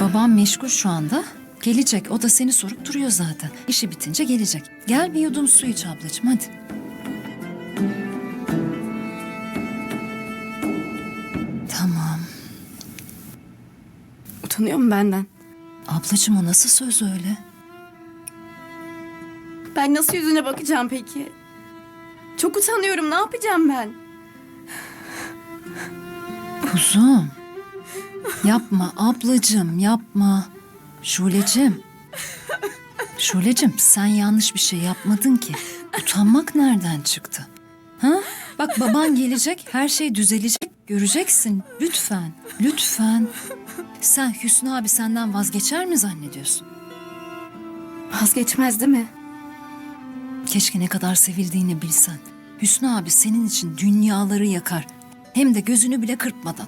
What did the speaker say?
Babam meşgul şu anda. Gelecek. O da seni sorup duruyor zaten. İşi bitince gelecek. Gel bir yudum su iç ablacığım hadi. Tamam. Utanıyor mu benden? Ablacığım o nasıl söz öyle? Ben nasıl yüzüne bakacağım peki? Çok utanıyorum. Ne yapacağım ben? Kuzum. Yapma ablacığım yapma. Şulecim. Şulecim sen yanlış bir şey yapmadın ki. Utanmak nereden çıktı? Ha? Bak baban gelecek her şey düzelecek. Göreceksin lütfen lütfen. Sen Hüsnü abi senden vazgeçer mi zannediyorsun? Vazgeçmez değil mi? Keşke ne kadar sevildiğini bilsen. Hüsnü abi senin için dünyaları yakar. Hem de gözünü bile kırpmadan.